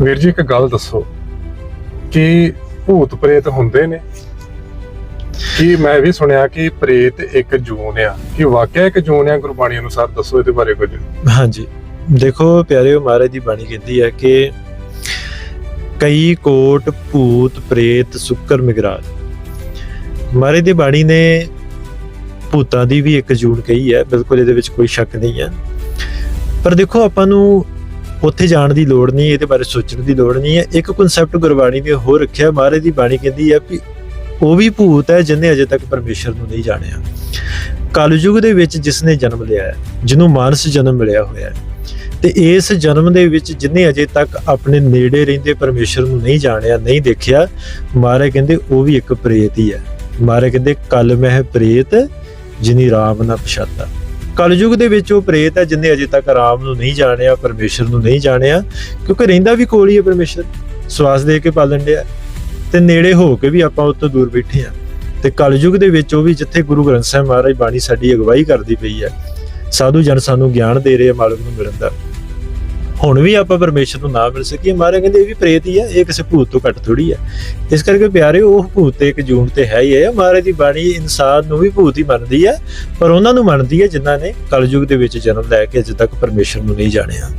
ਵੀਰ ਜੀ, ਇੱਕ ਗੱਲ ਦੱਸੋ ਕਿ ਭੂਤ ਪ੍ਰੇਤ ਹੁੰਦੇ ਨੇ? ਕਿ ਮੈਂ ਵੀ ਸੁਣਿਆ ਕਿ ਪ੍ਰੇਤ ਇੱਕ ਜੂਨ ਆ। ਕਿ ਵਾਕਿਆ ਇੱਕ ਜੂਨ ਆ? ਗੁਰਬਾਣੀ ਅਨੁਸਾਰ ਦੱਸੋ ਇਹਦੇ ਬਾਰੇ ਕੁਝ। ਹਾਂਜੀ। ਦੇਖੋ ਪਿਆਰਿਓ, ਮਹਾਰਾਜ ਦੀ ਬਾਣੀ ਕਹਿੰਦੀ ਹੈ ਕਿ ਕਈ ਕੋਟ ਭੂਤ ਪ੍ਰੇਤ ਸੁੱਕਰ ਮਿਗਰਾਜ। ਮਹਾਰਾਜ ਦੀ ਬਾਣੀ ਨੇ ਭੂਤਾਂ ਦੀ ਵੀ ਇੱਕ ਜੂਨ ਕਹੀ ਹੈ। ਬਿਲਕੁਲ ਇਹਦੇ ਵਿੱਚ ਕੋਈ ਸ਼ੱਕ ਨਹੀਂ ਹੈ। ਪਰ ਦੇਖੋ ਆਪਾਂ ਨੂੰ ਉੱਥੇ ਜਾਣ ਦੀ ਲੋੜ ਨਹੀਂ, ਇਹਦੇ ਬਾਰੇ ਸੋਚਣ ਦੀ ਲੋੜ ਨਹੀਂ ਹੈ। ਇੱਕ ਕਨਸੈਪਟ ਗੁਰਬਾਣੀ ਨੇ ਹੋਰ ਰੱਖਿਆ, ਮਹਾਰਾਜ ਦੀ ਬਾਣੀ ਕਹਿੰਦੀ ਹੈ ਵੀ ਉਹ ਵੀ ਭੂਤ ਹੈ ਜਿਹਨੇ ਅਜੇ ਤੱਕ ਪਰਮੇਸ਼ਰ ਨੂੰ ਨਹੀਂ ਜਾਣਿਆ। ਕਲਯੁਗ ਦੇ ਵਿੱਚ ਜਿਸ ਨੇ ਜਨਮ ਲਿਆ ਹੈ, ਜਿਹਨੂੰ ਮਾਨਸ ਜਨਮ ਮਿਲਿਆ ਹੋਇਆ ਹੈ, ਤੇ ਇਸ ਜਨਮ ਦੇ ਵਿੱਚ ਜਿਨੇ ਅਜੇ ਤੱਕ ਆਪਣੇ ਨੇੜੇ ਰਹਿੰਦੇ ਪਰਮੇਸ਼ਰ ਨੂੰ ਨਹੀਂ ਜਾਣਿਆ, ਨਹੀਂ ਦੇਖਿਆ, ਮਹਾਰਾਜ ਕਹਿੰਦੇ ਉਹ ਵੀ ਇੱਕ ਪ੍ਰੇਤ ਹੀ ਹੈ। ਮਹਾਰਾਜ ਕਹਿੰਦੇ ਕਲ ਮਹਿ ਪ੍ਰੇਤ, ਜਿਨੀ ਰਾਮ ਨਾ ਪਛਾਤਾ। ਕਲਯੁਗ ਦੇ ਵਿੱਚ ਉਹ ਪ੍ਰੇਤ ਹੈ, ਜਿਨੇ ਅਜੇ ਤੱਕ ਰਾਮ ਨੂੰ ਨਹੀਂ ਜਾਣਿਆ, ਪਰਮੇਸ਼ਰ ਨੂੰ ਨਹੀਂ ਜਾਣਿਆ, ਕਿਉਂਕਿ ਰਹਿੰਦਾ ਵੀ ਕੋਲ ਹੀ ਹੈ ਪਰਮੇਸ਼ਰ, ਸਵਾਸ ਦੇ ਕੇ ਪਾਲਣ ਡਿਆ ਤੇ ਨੇੜੇ ਹੋ ਕੇ ਵੀ ਆਪਾਂ ਉਤੋਂ ਦੂਰ ਬੈਠੇ ਆ ਤੇ ਕਲਯੁਗ ਦੇ ਵਿੱਚ ਉਹ ਵੀ ਜਿੱਥੇ ਗੁਰੂ ਗ੍ਰੰਥ ਸਾਹਿਬ ਮਹਾਰਾਜ ਬਾਣੀ ਸਾਡੀ ਅਗਵਾਈ ਕਰਦੀ ਪਈ ਹੈ, ਸਾਧੂ ਜਨ ਸਾਨੂੰ ਗਿਆਨ ਦੇ ਰਹੇ ਆ, ਮਾਲਕ ਨੂੰ ਮਿਲਣ ਦਾ। ਹੁਣ ਵੀ ਆਪਾਂ ਪਰਮੇਸ਼ਰ ਨੂੰ ਨਾ ਮਿਲ ਸਕੀਏ। ਮਾਰੇ ਕਹਿੰਦੇ ਇਹ ਵੀ ਪ੍ਰੇਤ ਹੀ ਆ, ਇਹ ਕਿਸੇ ਭੂਤ ਤੋਂ ਘੱਟ ਥੋੜੀ ਆ। ਇਸ ਕਰਕੇ ਪਿਆਰੇ, ਉਹ ਭੂਤ ਤੇ ਇੱਕ ਜੂਨ ਤੇ ਹੈ ਹੀ ਹੈ ਮਹਾਰਾਜ ਦੀ ਬਾਣੀ ਇਨਸਾਨ ਨੂੰ ਵੀ ਭੂਤ ਹੀ ਮੰਨਦੀ ਹੈ ਪਰ ਉਹਨਾਂ ਨੂੰ ਮੰਨਦੀ ਹੈ ਜਿਨ੍ਹਾਂ ਨੇ ਕਲਯੁਗ ਦੇ ਵਿੱਚ ਜਨਮ ਲੈ ਕੇ ਅਜੇ ਤੱਕ ਪਰਮੇਸ਼ਰ ਨੂੰ ਨਹੀਂ ਜਾਣਿਆ।